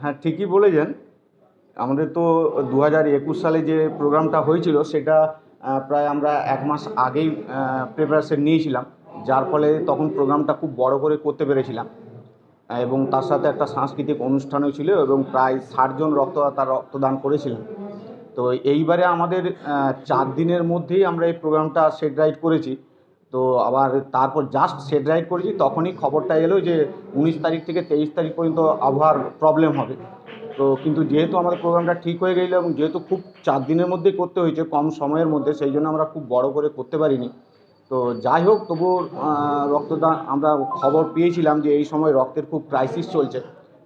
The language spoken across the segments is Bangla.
হ্যাঁ ঠিকই বলেছেন। আমাদের তো দু হাজার একুশ সালে যে প্রোগ্রামটা হয়েছিল, সেটা প্রায় আমরা এক মাস আগেই প্রিপারেশন নিয়েছিলাম। যার ফলে তখন প্রোগ্রামটা খুব বড় করে করতে পেরেছিলাম। এবং তার সাথে একটা সাংস্কৃতিক অনুষ্ঠানও ছিল এবং প্রায় ষাটজন রক্তদাতা রক্তদান করেছিলেন তো এইবারে আমাদের চার দিনের মধ্যেই আমরা এই প্রোগ্রামটা সেট রাইট করেছি। তো আবার তারপর জাস্ট সেট রাইট করেছি, তখনই খবরটা এলো যে উনিশ তারিখ থেকে তেইশ তারিখ পর্যন্ত আবহাওয়ার প্রবলেম হবে। তো কিন্তু যেহেতু আমাদের প্রোগ্রামটা ঠিক হয়ে গেল এবং যেহেতু খুব চার দিনের মধ্যেই করতে হয়েছে, কম সময়ের মধ্যে, সেই জন্য আমরা খুব বড় করে করতে পারিনি। তো যাই হোক, তবুও রক্তদান, আমরা খবর পেয়েছিলাম যে এই সময় রক্তের খুব ক্রাইসিস চলছে।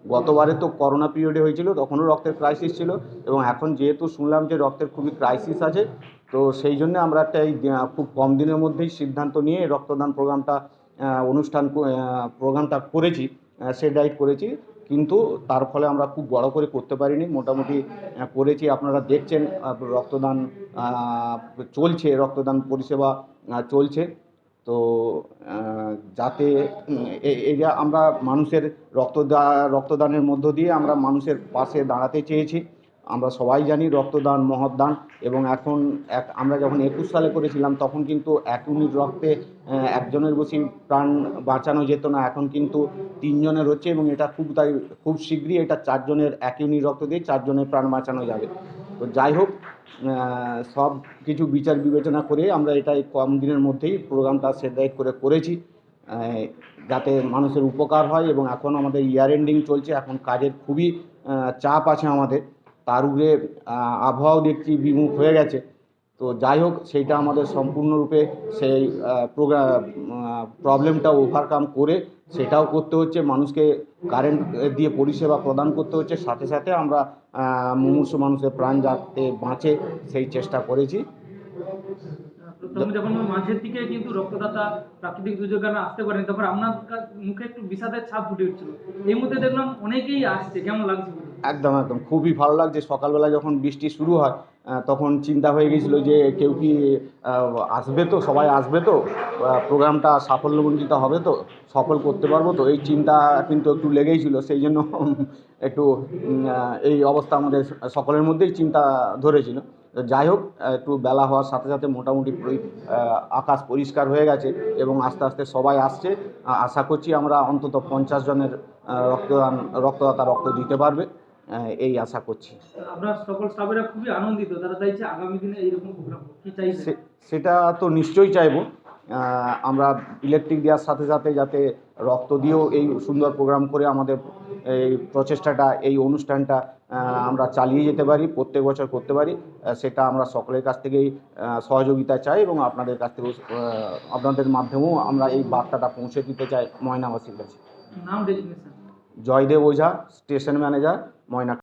গতবারে তো করোনা পিরিয়ডে হয়েছিল, তখনও রক্তের ক্রাইসিস ছিল এবং এখন যেহেতু শুনলাম যে রক্তের খুবই ক্রাইসিস আছে তো সেই জন্য আমরা একটা এই খুব কম দিনের মধ্যেই সিদ্ধান্ত নিয়ে এই রক্তদান প্রোগ্রামটা অনুষ্ঠান প্রোগ্রামটা করেছি সে ডাইট করেছি। কিন্তু তার ফলে আমরা খুব বড় করে করতে পারিনি মোটামুটি করেছি। আপনারা দেখছেন রক্তদান চলছে রক্তদান পরিষেবা চলছে। তো যাতে উম, এ- এটা আমরা মানুষের রক্তদা রক্তদানের মধ্য দিয়ে আমরা মানুষের পাশে দাঁড়াতে চেয়েছি। আমরা সবাই জানি রক্তদান, মহৎদান এবং এখন এক, আমরা যখন একুশ সালে করেছিলাম তখন কিন্তু এক ইউনিট রক্তে একজনের বেশি প্রাণ বাঁচানো যেত না। এখন কিন্তু তিনজনের হচ্ছে এবং এটা খুব তাই, খুব শীঘ্রই এটা চারজনের, এক ইউনিট রক্ত দিয়ে চারজনের প্রাণ বাঁচানো যাবে। তো যাই হোক সব কিছু বিচার বিবেচনা করে আমরা এটা কম দিনের মধ্যেই প্রোগ্রামটা সেট করে করেছি যাতে মানুষের উপকার হয় এবং এখন আমাদের ইয়ার এন্ডিং চলছে। এখন কাজের খুবই চাপ আছে আমাদের। তার উপরে আবহাওয়াও দেখছি বিমুখ হয়ে গেছে। তো যাই হোক, সেইটা আমাদের সম্পূর্ণরূপে সেই প্রোগ্রাম প্রবলেমটা ওভারকাম করে সেটাও করতে হচ্ছে। মানুষকে কারেন্ট দিয়ে পরিষেবা প্রদান করতে হচ্ছে। সাথে সাথে আমরা মুমূর্ষু মানুষের প্রাণ যাতে বাঁচে, সেই চেষ্টা করেছি। যখন মাঝের দিকে কিন্তু রক্তদাতা প্রাকৃতিক দুর্যোগ আসতে পারেনি, তখন আপনার মুখে একটু বিষাদের ছাপ ফুটে উঠছিল। এই মুহূর্তে দেখলাম অনেকেই আসছে, কেমন লাগছে? একদম একদম। খুবই ভালো লাগছে। সকালবেলা যখন বৃষ্টি শুরু হয় তখন চিন্তা হয়ে গেছিল যে কেউ কি আসবে তো? সবাই আসবে তো? প্রোগ্রামটা সাফল্যমণ্ডিত হবে তো? সফল করতে পারব তো? এই চিন্তা কিন্তু একটু লেগেই ছিল। সেই জন্য একটু এই অবস্থা আমাদের সকলের মধ্যেই চিন্তা ধরেছিল। যাই হোক, একটু বেলা হওয়ার সাথে সাথে মোটামুটি আকাশ পরিষ্কার হয়ে গেছে এবং আস্তে আস্তে সবাই আসছে। আশা করছি আমরা অন্তত পঞ্চাশ জনের রক্তদান, রক্তদাতা রক্ত দিতে পারবে। এই আশা করছি। খুবই আনন্দিত তারা চাইছে আগামী দিনে এইরকম সেটা তো নিশ্চয়ই চাইব। আমরা ইলেকট্রিক দেওয়ার সাথে সাথে যাতে রক্ত দিয়েও এই সুন্দর প্রোগ্রাম করে আমাদের এই প্রচেষ্টাটা এই অনুষ্ঠানটা আমরা চালিয়ে যেতে পারি প্রত্যেক বছর করতে পারি। সেটা আমরা সকলের কাছ থেকেই সহযোগিতা চাই এবং আপনাদের কাছ থেকেও আপনাদের মাধ্যমেও আমরা এই বার্তাটা পৌঁছে দিতে চাই ময়নাবাসীর কাছে। নাম জয়দেব ওঝা স্টেশন ম্যানেজার ময়না